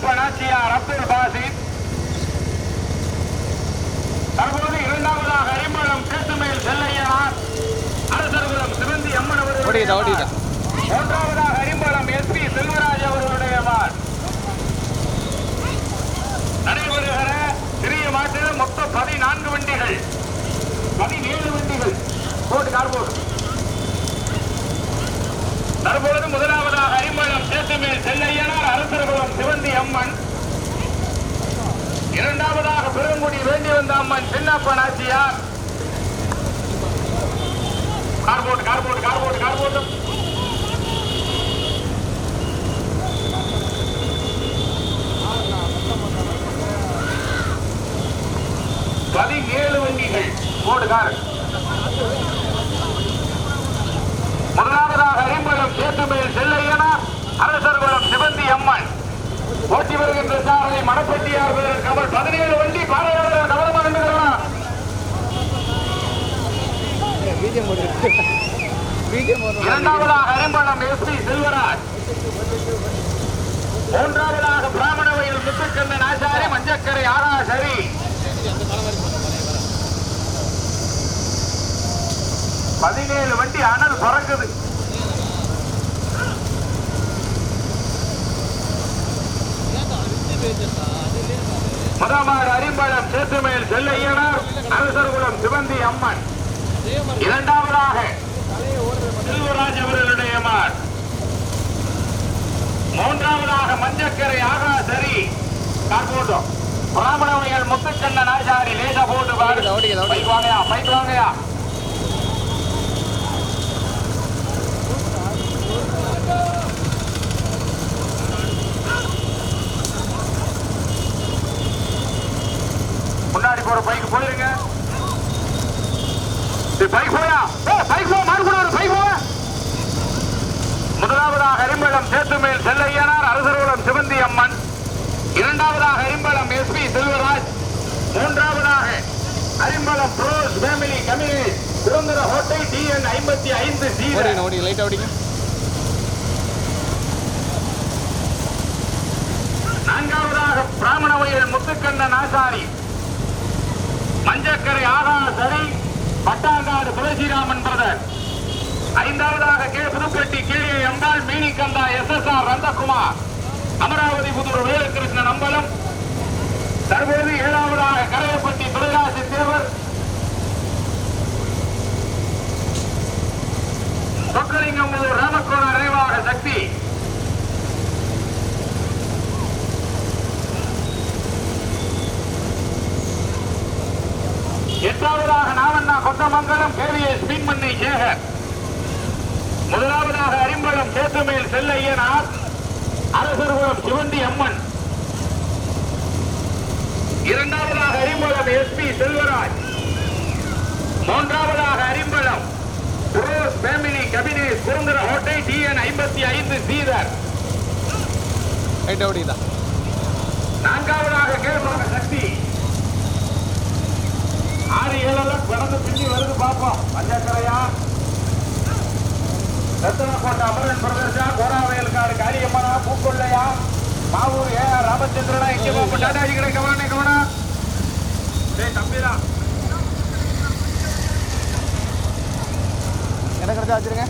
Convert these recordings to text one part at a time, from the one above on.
சின்னப்ப நாச்சியார் அப்துல் பாசித் தற்போது இரண்டாவதாக அரிமளம் கேட்டுமேல் செல்லையனார். அரசர்குலம் சிவந்தி அம்மன் ஓடிதா மூன்றாவதாக அரிம்பலம் எஸ் பி செல்வராஜ் அவர்களுடைய மார் நடைபெறுகிற சிறிய மாட்டில் மொத்தம் பதினான்கு வண்டிகள். பதினேழு வண்டிகள். போட்டு கார் போடு. தற்பொழுது முதலாவதாக அரிம்பலம் சேத்துமேல் செல்லையனார் அரசர்களும் சிவந்தி அம்மன். இரண்டாவதாக பெருங்குடி வேண்டி வந்த அம்மன் சின்னப்ப நாச்சியார். கார்போட் கார்போட் கார் போட்டு கார் போட்டு கார் போட்டு பதினேழு வண்டிகள் போடுகார் முதலாவதாக அரிம்பலம் சேத்துமேல் செல்லையனா அரசர்குலம் சிவந்தி அம்மன் ஓட்டி வருகின்ற சாரதி மணப்பட்டியார் வீரர் கமல் பதினேழு வண்டி பாறையாளர் கவனமாக நின்றுகிறார் பிஜிஎம் போட்டு பிஜிஎம் போட்டு இரண்டாவதாக அரிம்பலம் எஸ் பி செல்வராஜ் மூன்றாவதாக பிராமண வயல் முத்துக்கண்ணன் ஆச்சாரி மஞ்சக்கரை ஆராசரி வண்டி அனல் பறக்குது. முதலாவது அரிம்பழம் சேத்துமேல் செல்லையனார் அரசர்குலம் சிவந்தி அம்மன். இரண்டாவதாக செல்வராஜ் அவர்களுடைய மூன்றாவதாக மஞ்சக்கரை ஆகாசரி கார்போட்டோ. பிராமணவையல் முத்துக்கண்ணன் ஆச்சாரி லேசா போட்டு பாரு. பைக் வாங்கயா பைக் வாங்கயா. முன்னாடி போற பைக் போயிருங்க. பைக் போயா? பைக் போ மாறு கூட பைக் போவ முதலாவதாக அரிம்பளம் சேத்துமேல் செல்லையனார் அரசர்குலம் சிவந்தி அம்மன். இரண்டாவதாக அரிம்பளம் எஸ் பி செல்வராஜ். மூன்றாவதாக அரிம்பளம் ப்ரோஸ் ஃபேமிலி கமினி. சுதந்திர ஹோட்டை டிஎன் ஐம்பத்தி ஐந்து சி ஓடிங்க லைட்டாக ஓடிங்க. நான்காவதாக பிராமண வயல் முத்துக்கண்ணன் ஆசாரி. மஞ்சக்கரை ஆகாசரி பட்டாங்காடு துளசிராமன் பிரதர். ஐந்தாவதாக கே. புதுப்பட்டி கீழே Embal Meenikantha S S R Nandakumar Amaravathi Puthur Velakrishnan Ambalam. தற்போது ஏழாவதாக கரையப்பட்டி துரைராசி தேவர். மீன்மண்ணை சேகர் முதலாவதாக அரிம்பளம் சேத்துமேல் செல்லையனார் அரசர்குலம் சிவந்தி அம்மன். இரண்டாவதாக அரிம்பளம் எஸ்பி செல்வராஜ். மூன்றாவதாக அரிம்பளம் புரோஸ் ஃபேமிலி கபினேஷ் சுதந்திர ஹோட்டை டிஎன் ஐம்பத்தி ஐந்து சீதர். நான்காவதாக கேள்வாக பார்ப்போம் பஞ்சக்கரையா? ரத்தனக்கோட்டை அமரன் பிரதர்ஷா கோராவயல்காடு காரியம்மனா பூக்கொள்ளையா? மாவூர் ஏ ஆர் ராமச்சந்திரனா இங்கே போகும் டாடாஜி கடை கவனே டேய் தம்பிடா. எனக்கு கிடைச்சா வச்சிருங்க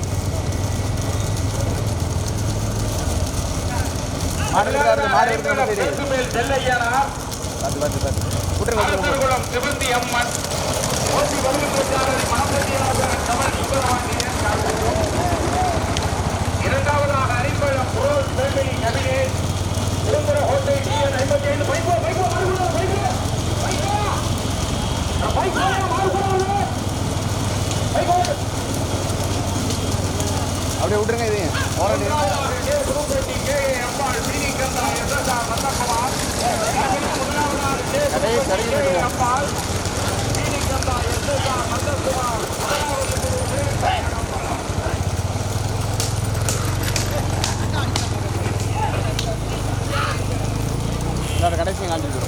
மாடு இருக்கா இருக்கு மாடு இருக்கு நம்ம சைடு சேத்துமேல் செல்லையானா? பார்த்து பார்த்து பார்த்து விட்டுருங்க விட்டுருங்க அரசர்குளம் சிவந்தி அம்மன். அப்படியே விட்டுருங்க இது ஓரம் நிறுத்து. இரண்டாவதாக 가능한 정도로.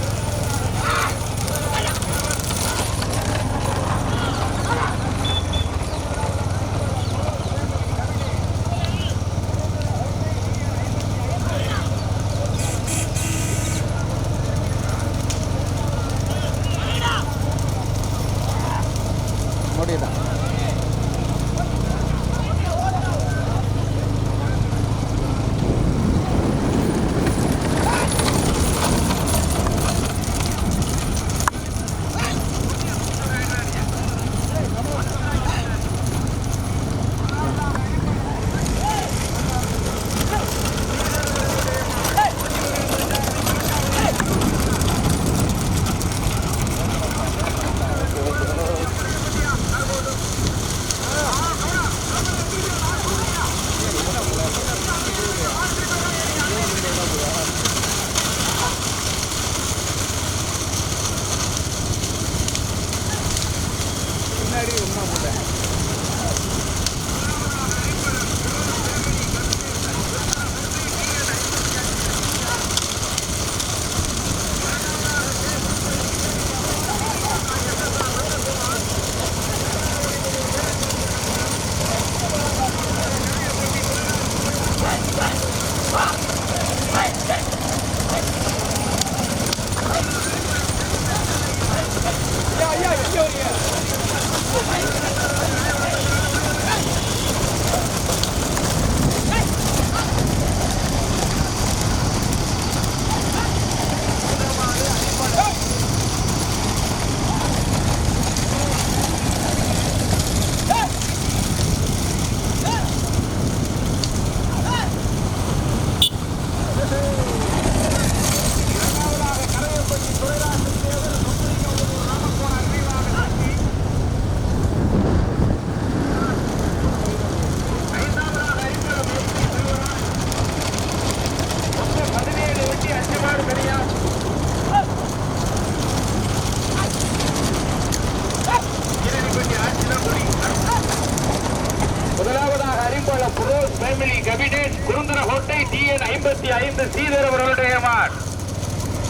ஃபேமிலி கபினேட் குருந்தரகோட்டை டிஎன் ஐம்பத்தி ஐந்து ஸ்ரீதர் அவர்களுடைய மான்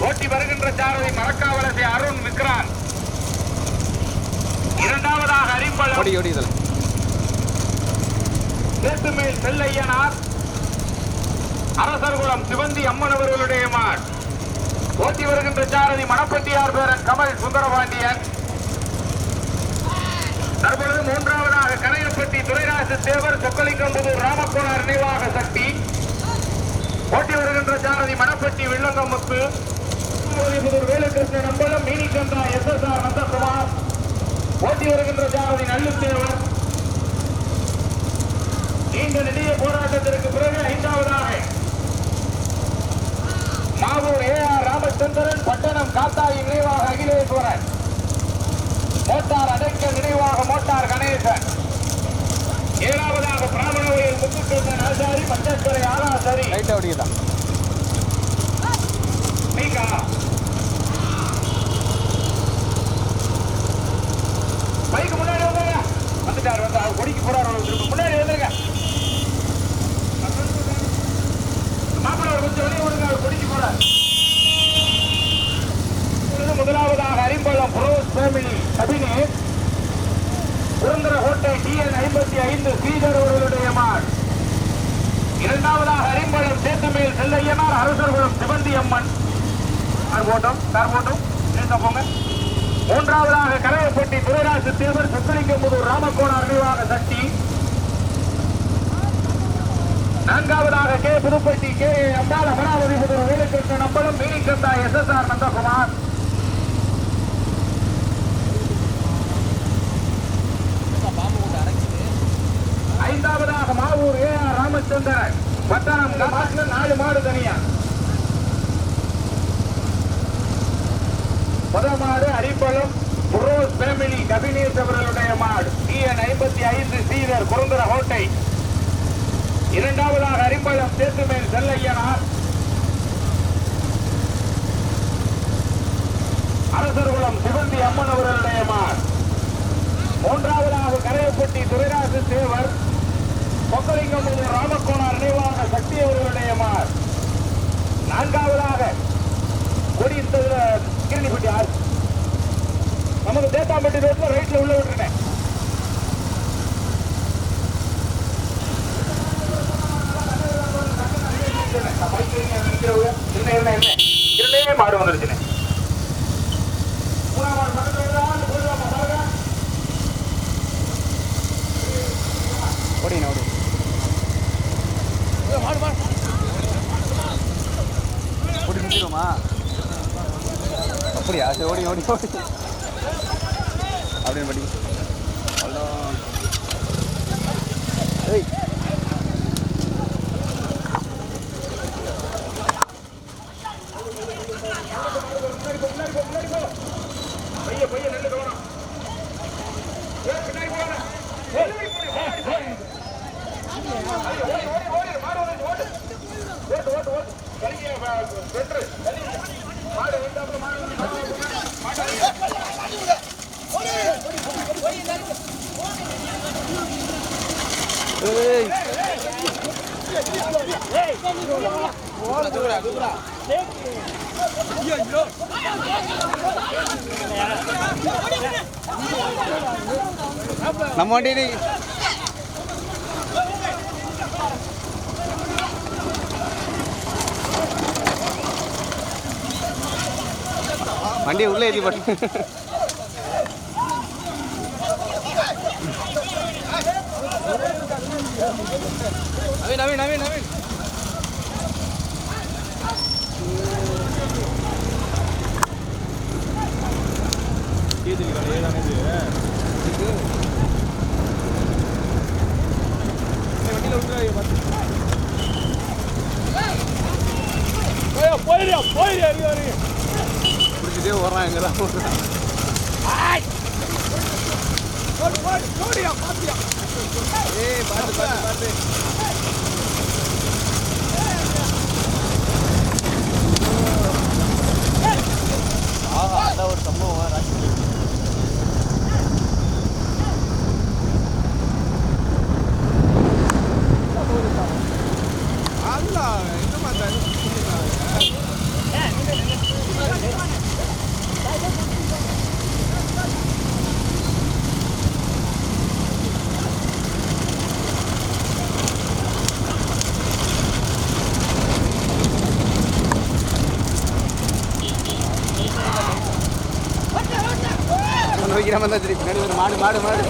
ஓட்டி வருகின்ற சாரதி மரக்காவலசை அருண் விக்ரான் இரண்டாவதாக அறிம்பளம் சேத்துமேல் செல்லையனார். அரசர்குளம் சிவந்தி அம்மன் அவர்களுடைய மான் ஓட்டி வருகின்ற சாரதி மணப்பட்டியார் பேரன் கமல் சுந்தரபாண்டியன். தற்பொழுது மூன்றாவதாக கரையப்பட்டி துரைராசு தேவர் சொக்கலிக்கம்புதூர் ராமக்கோனார் நினைவாக சக்தி. ஓட்டி வருகின்ற ஜானதி Manapatti Villangamuthu. Puthur Velukrishnan Ambalam Meenikantha S S R Nandakumar. ஓட்டி வருகின்ற ஜானதி நல்லுத்தேவர். நீண்ட நெடிய போராட்டத்திற்கு பிறகு ஐந்தாவதாக மாவூர் ஏ ஆர் ராமச்சந்திரன் பட்டணம் காத்தாயின் நினைவாக அகிலேஸ்வரன். மோட்டார் அடைக்க நினைவாக மோட்டார் கணேசன். ஏழாவதாக பிராமண வயல் முத்துக்கண்ணன் ஆசாரி பச்சஸ்வரை ஆலாசரி லைட்டாக ஓடிக்கலாம் அரிம்பளம் புரோஸ் ஃபேமிலி அபினேஷ் சுதந்திர கோட்டை டிஎன் ஐம்பத்தி ஐந்து ஸ்ரீதர் அவர்களுடைய மாட் இரண்டாவதாக அரிம்பளம் சேத்துமேல் செல்லையனார் அரசர்களும் சிவந்தி அம்மன். போட்டோம் கார் போட்டோம். நீங்க போங்க. மூன்றாவதாக கரையப்பட்டி துரைராசு தேவர் சொக்கலிங்கம்புதூர் ராமகோண அறிவாக சக்தி. நான்காவதாக K Pudupatti K Ambal Amaravathi Puthur Velukrishnan Ambalam Meenikantha S S R Nandakumar. Avur A R Ramachandran. பட்டணம் மாட்டுல நாலு மாடு தனியா. முதல் மாடு அரிப்பழம் புரோஸ் ஃபேமிலி கபினேஷ் அவர்களுடைய மாடு. டிஎன் ஐம்பத்தி ஐந்து சீரர் குருந்தர கோட்டை. இரண்டாவதாக அரிப்பழம் சேத்துமேல் செல்லையனார். அரசர்குளம் சிவந்தி அம்மன் அவர்களுடைய மாடு. மூன்றாவதாக கரையப்பட்டி துரைராசு தேவர் பொக்கலிங்கம் ராமக்கோணார் நினைவாக சக்தி அவர்களுடைய மார். நான்காவதாக கொடித்ததுல கிரணிப்பட்டி ஆறு நமக்கு தேத்தாம்பட்டி ரோட்ல ரைட்ல உள்ள விட்டுருனேன் இரண்டே மாடு வந்துருச்சுனே மூணாம் மாடு பக்கத்துல வருதா? போயிடலாமா? பாருங்க. ஓடிங்க ஓடி ஓடி நிற்கிறோமா அப்படியா சரி ஓடி ஓடி ஓடி அப்படின்னு படி அவ்வளோ ஏய் பைய பைய நெல்லு கவனம் ஏய், பின்னாடி போகாத. ஏய், ஏய், ஏய். ஐயோ, ஓடு, ஓடு, ஓடு, மாடு வந்துருச்சு, ஓடு. ஓட்டு, ஓட்டு, ஓட்டு. கலிங்க, வ- வெட்டுரு, கலிங்க. மாடு வெட்டாப்புல மாடு வந்து, மாடு வந்து, மாடு வந்து. ஏய் நம்ம வண்டி வண்டியை உள்ளே ஏற்றி போட்டு பிடிச்சிட்டே ஓடுறான் எங்கதான் ஓடுறான் ஏய் பார்த்து பார்த்து பார்த்து ஆஹா அதான் ஒரு சம்பவம் ராசி அல்ல இந்த நோக்கிற மாதிரி தான் சரி பின்னாடி ஒரு மாடு மாடு மாடு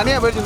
தனியாக இல்லை தனியாக போயிடுச்சு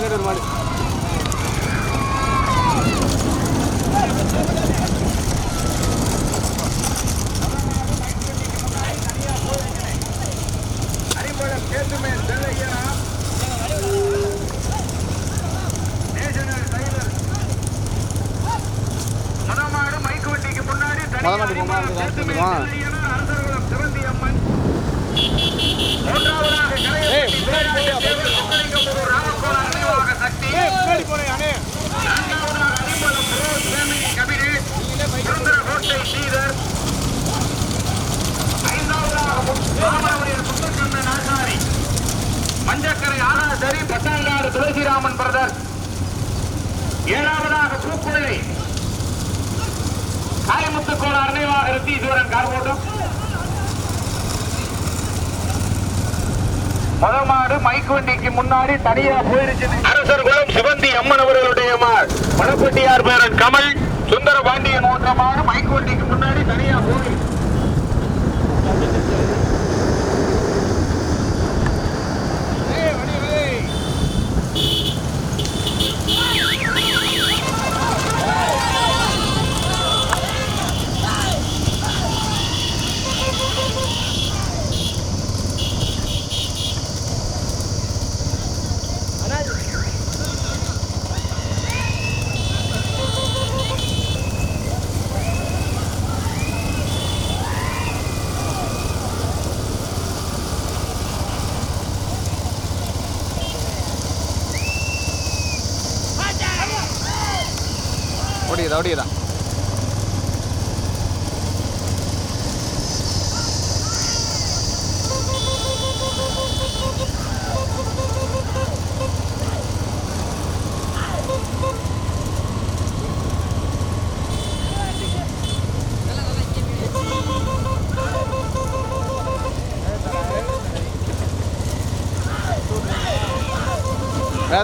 மாறி தனியா போயிருச்சு அரசர் குலம் சிவந்தி அம்மன் அவர்களுடைய மாள் வடப்பட்டியார் பேரன் கமல் சுந்தர பாண்டியன் ஓட்டமாடு மைக் முன்னாடி தனியா போயிருச்சு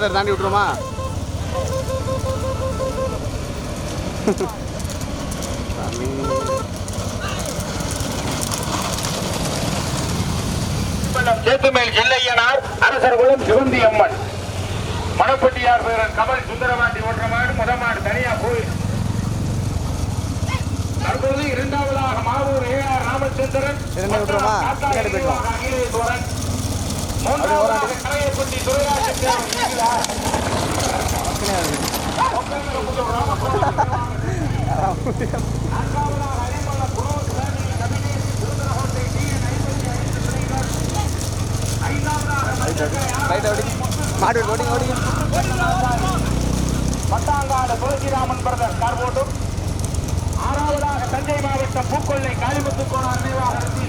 வேதர் தாண்டி விட்டுருமா சேத்துமேல் செல்லையனார் அரசர் குலம் சிவந்தி அம்மன். மணப்பட்டியார் பேரன் கமல் சுந்தரமாண்டி ஓட்டமாடு முதமாடு தனியா போய். தற்போது இரண்டாவதாக மாவூர் ஏ ஆர் ராமச்சந்திரன் மூன்றாவதாக கரையப்பட்டி துரைராஜன் நான்காவதாக அரிமளம் ஓடி மாடு பட்டாங்காடு துளசிராமன் பிரதர் கார்போட்டும் ஆறாவதாக தஞ்சை மாவட்டம் பூக்கொள்ளை காளிமுத்து கோணார் நினைவாக நடத்தி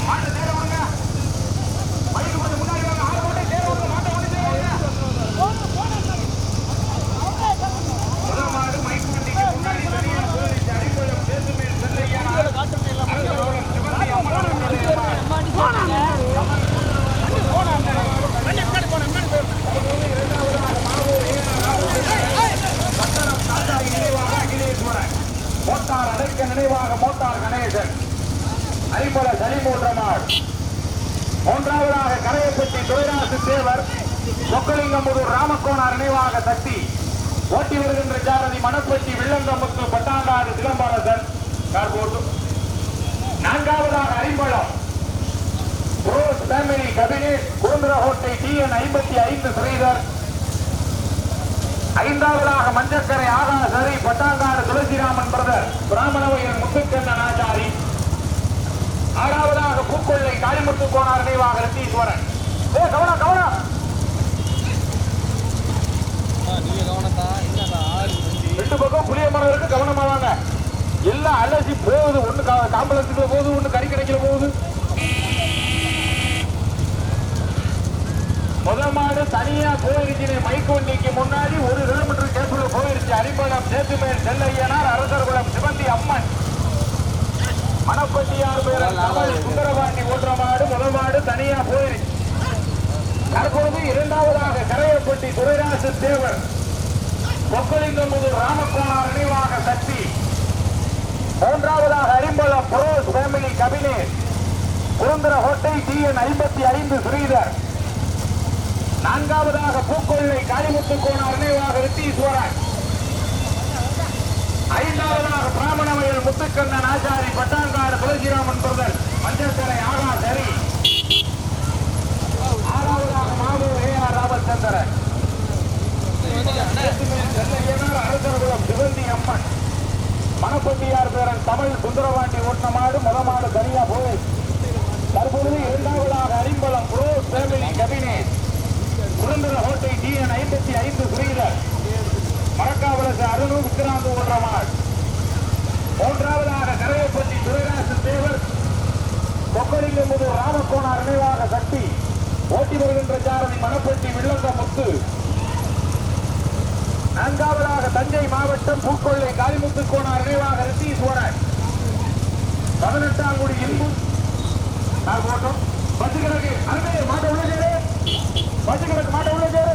மாட்டு தேர வாங்க மைக்கு கொஞ்சம் முன்னாடி வாங்க ஆள் போட்டு தேர வாங்க மாட்டை கொண்டு தேர வாங்க முதல் மாடு மைக்கு வண்டிக்கு முன்னாடி தனியா போயிடுச்சு அடிப்படம் சேத்துமேல் செல்லையா அரசரோடம் சிவந்தி அம்மன் அவர்களுடைய மாடு. தாத்தாரி நினைவாக அகிலேஸ்வரன் மோட்டார் அடைக்க நினைவாக மோட்டார் கணேசன் ஐம்பல சனிமூன்றமாள் மூன்றாவதாக கரையப்பட்டி துரைராசு தேவர் சொக்கலிங்கமுதூர் ராமக்கோனார் நினைவாக சக்தி ஓட்டி வருகின்ற ஜாரதி மணப்பட்டி வில்லங்கமுத்து பட்டாங்காடு சிலம்பரசன் கார் போட்டு நான்காவதாக ஐம்பலம் புரோஸ் ஃபேமிலி குருந்திரகோட்டை டி என் ஐம்பத்தி ஐந்து ஸ்ரீதர். ஐந்தாவதாக மஞ்சக்கரை ஆகாசரி பட்டாங்காடு துளசிராமன் பிரதர் பிராமணவையன் முத்துக்கண்ணன் ஆச்சாரி. ஆறாவதாக பூக்கொள்ளை காளிமுத்து கோனார் நினைவாக ரத்தீஸ்வரன் ஏ கவனம் கவனம்! ரெண்டு பக்கம் புளிய மரம் இருக்கு கவனமா வாங்க. எல்லாம் அலசி போகுது ஒண்ணு காம்பளத்துக்குள்ள போகுது ஒண்ணு கறிக்கடைக்குள்ள போகுது. முதல் மாடு தனியா போயிருச்சு மைக் வண்டிக்கு முன்னாடி ஒரு கிலோமீட்டர் கேப்புல போயிருச்சு. அரிம்பலம் சேத்துமேல் செல்லையனார் அரசர்குளம் சிவந்தி அம்மன். மணப்பட்டியார் பேரன் தமிழ் சுந்தரபாண்டி ஓட்டுற மாடு முதல் மாடு தனியா போயிருச்சு. தற்போது இரண்டாவதாக கரையப்பட்டி துரைராசு தேவர். பொக்கலிங்கமுதல் ராமகுமார் நினைவாக சக்தி. மூன்றாவதாக அரிம்பலம் புரோஸ் ஃபேமிலி கபினேஷ் புரந்தர ஹோட்டை டிஎன் ஐம்பத்தி ஐந்து ஸ்ரீதர். நான்காவதாக பூக்கொள்ளை காளிமுத்து கோண அருணைவாக ரித்தீஸ்வரன் ஐந்தாவதாக பிராமணமயல் முத்துக்கண்ணன் ஆச்சாரி பட்டாங்காடு துளசிராமன் பிரதர் மஞ்சக்கரை ஆகா சரி ஆறாவதாக மாவூர் ஏ ஆர் ராமச்சந்திரன். செல்லையனார் அரசர்குளம் சிவந்தி அம்மன். மணப்பட்டியார் பேரன் தமிழ் சுந்தரவாண்டி ஓட்டமாடு முதமாடு தனியா போய் தற்பொழுது இரண்டாவதாக அரிம்பலம் புரோ ஃபேமிலி கபினேஷ் சுதந்திர ஹோட்டை டிஎன் ஐம்பத்தி ஐந்து குறியீரர் மரக்காவலசு அருணு விக்ராந்த் ஓடுற மூன்றாவதாக கரையப்பட்டி துரைராசு தேவர். கொக்கலில் கொக்கலிங்கமுது ராமகோணார் நினைவாக சக்தி ஓட்டி வருகின்ற சாரதி மணப்பட்டி வில்லந்த முத்து. நான்காவதாக தஞ்சை மாவட்டம் பூக்கொள்ளை காளிமுத்து கோணார் நினைவாக ரித்தீஸ்வரன் பதினெட்டாம் குடி இன்பு நான் போட்டோம். பத்து கிழக்கு அருமையை மாட்ட உள்ளே சேரு. பத்து மாட்ட உள்ள சேரு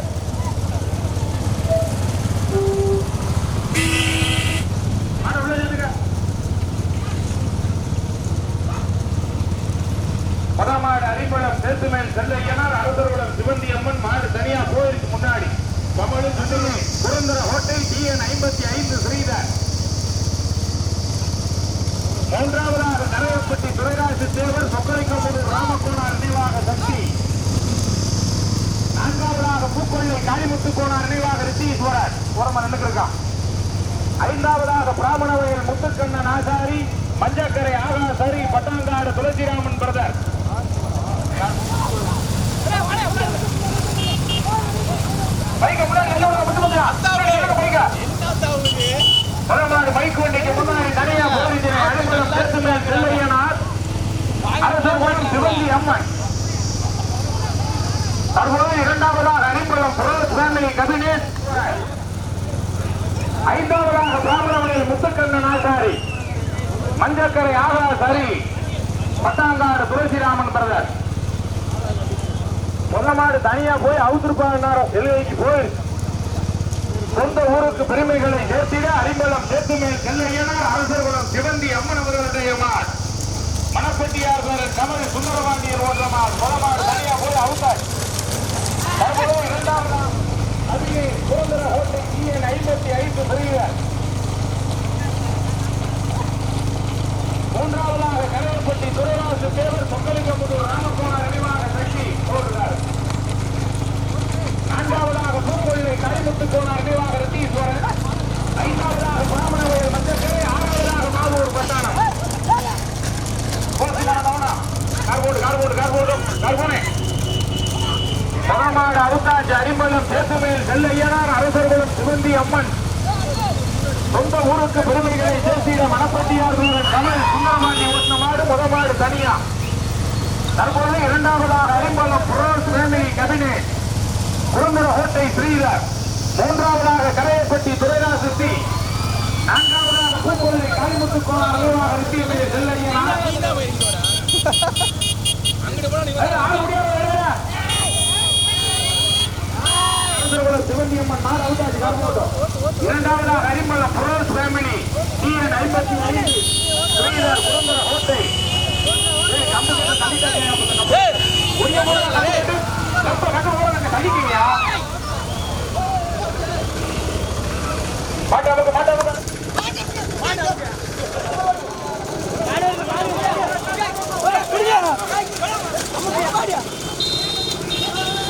பதமாடு செல்லையனார் அரசர்குளம் சிவந்தி அம்மன் மாடு தனியா போயிருக்கு முன்னாடி. கமலு சுண்டுமி புரந்தர ஹோட்டல் டிஎன் ஐம்பத்தி ஐந்து ஸ்ரீதர். மூன்றாவதாக கரையப்பட்டி துரைராஜு தேவர் சொக்கரைக்கம்பது ராமகோணார் நினைவாக சக்தி. நான்காவதாக பூக்கொள்ளை காளிமுத்து கோணார் நினைவாக ரிஷீஸ்வரர் ஓரமா நின்றுருக்கான் ஐந்தாவதாக பிராமணவயல் முத்துக்கண்ணன் ஆசாரி மஞ்சக்கரை ஆகாசரி பட்டாங்காடு துளசிராமன் பிரதர். பைக்க முன்னாடி நல்ல பைக் வண்டிக்கு முன்னாடி தனியா போலீசினை அனுமதம் சேர்த்து சிவந்தி அம்மன். தற்போது இரண்டாவதாக அரிம்பலம் புரோஸ் ஃபேமிலி கபினேஷ். ஐந்தாவதாக பிராமணவனில் முத்துக்கண்ணன் ஆசாரி. மஞ்சக்கரை ஆகா சரி பட்டாங்காடு துளசிராமன் பிரதர். முதமாடு தனியா போய் அவுத்திருப்பாங்க செல்வைக்கு போய். சொந்த ஊருக்கு பெருமைகளை சேர்த்திட அரிம்பலம் சேத்துமேல் செல்லையனார் அரசர்குளம் சிவந்தி அம்மன் அவர்களுடைய மாட் மணப்பட்டியார் கமல் சுந்தரபாண்டியர் ஓட்டமார் மாட் முதமாடு தனியா போய் அவுத்தார். தற்போது இரண்டாவதாம் அதிலே சுதந்திர ஹோட்டல் ஐம்பத்தி ஐந்து பிரிவர் மூன்றாவதாக கரையப்பட்டி துரைராசு தேவர் சொக்கலிங்கமுதூர் ராமகோணர் நினைவாக சக்தி ஓடுகிறார் நான்காவதாக பூக்கொள்ளை கரைமுத்து கோணார் நினைவாக ரத்தீஸ்வரன் ஐந்தாவதாக பிராமணவயல் மஞ்சக்கரை ஆறாவதாக மாவூர் பட்டாணம் கார்போர்டு கார்போர்டு கார்போர்டு கார்போனே பரமாடு அவுத்தாச்சு அரிம்பலம் சேத்துமேல் செல்லையனார் அரசர்களும் சிவந்தி அம்மன் சொந்த ஊருக்கு பெருமைகளை சேர்த்திட மணப்பட்டியார் வீரர் கமல் சுந்தரமாண்டி ஓட்டின மாடு முத மாடு தனியா தற்போது இரண்டாவதாக அரிம்பலம் புரோஸ் ஃபேமிலி கபினேட் குருந்தர ஹோட்டை ஸ்ரீதர் மூன்றாவதாக கரையப்பட்டி துரைராசு சி நான்காவதாக பூக்கொள்ளை காளிமுத்து கோணார் அலுவலாக ஏய். அரசர்குலம் சிவந்தியம்மன் நாடு அவுட்டாச்சு கார்போட்டோம் இரண்டாவதாக அரிமளம் புரோஸ் ஃபேமிலி டிஎன் ஐம்பத்தி ஐந்து ஸ்ரீதர் கம்பு கிட்ட தள்ளி தள்ளி? உரிய தள்ளி விட்டு, கம்பை கட்டு போடுங்க. மாட்டாவுக்கு மாட்டாவுக்கு